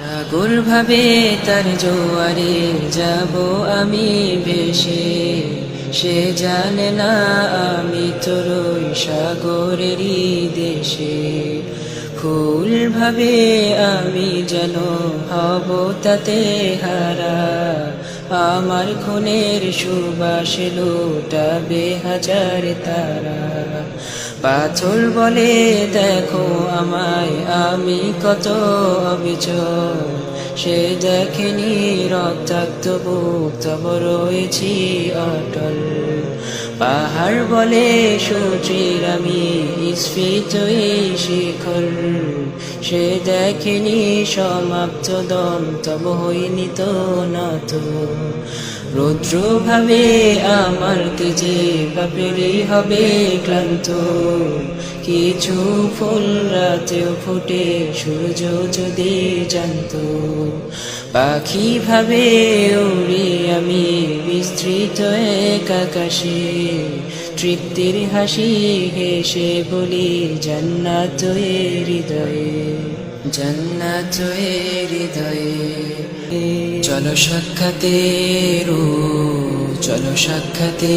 সাগর ভাবে তার জোয়ারে যাব আমি ভেসে। সে জানে না আমি তোরই সাগরেরই দেশে। ফুল ভাবে আমি যেন হব তাতে হারা। আমার খুনের সুবাস লুটাবে হাজার তারা। পাথর বলে দেখো আমায় আমি কত অবিচল। সে দেখেনি রক্তাক্ত বুক তব রয়েছি অটল। পাহাড় বলে, সূর্যের আমি স্ফীত শিখর। সে দেখেনি সমাপ্ত দম, তব হইনি তো নত রৌদ্র ভাবে আমার তেজে বাপেরই হবে ক্লান্ত। কিছু ফুল রাতেও ফুটে, সূর্য যদি জানত। পাখি ভাবে উড়ি আমি বিস্তৃত এক তৃপ্তির হাসি হেসে বলি, জান্নাত হৃদয়ে জান্নাত হৃদয়ে, চলো সাক্ষাতে রো চলো সাক্ষাতে